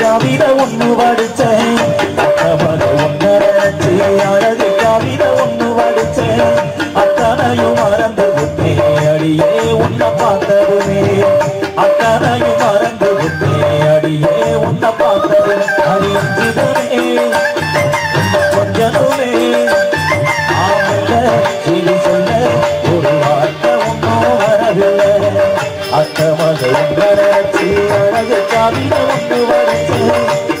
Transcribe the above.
கவிதை ஒண்ணு படிச்சேன் அழகு வரைக்கும் ஒன்று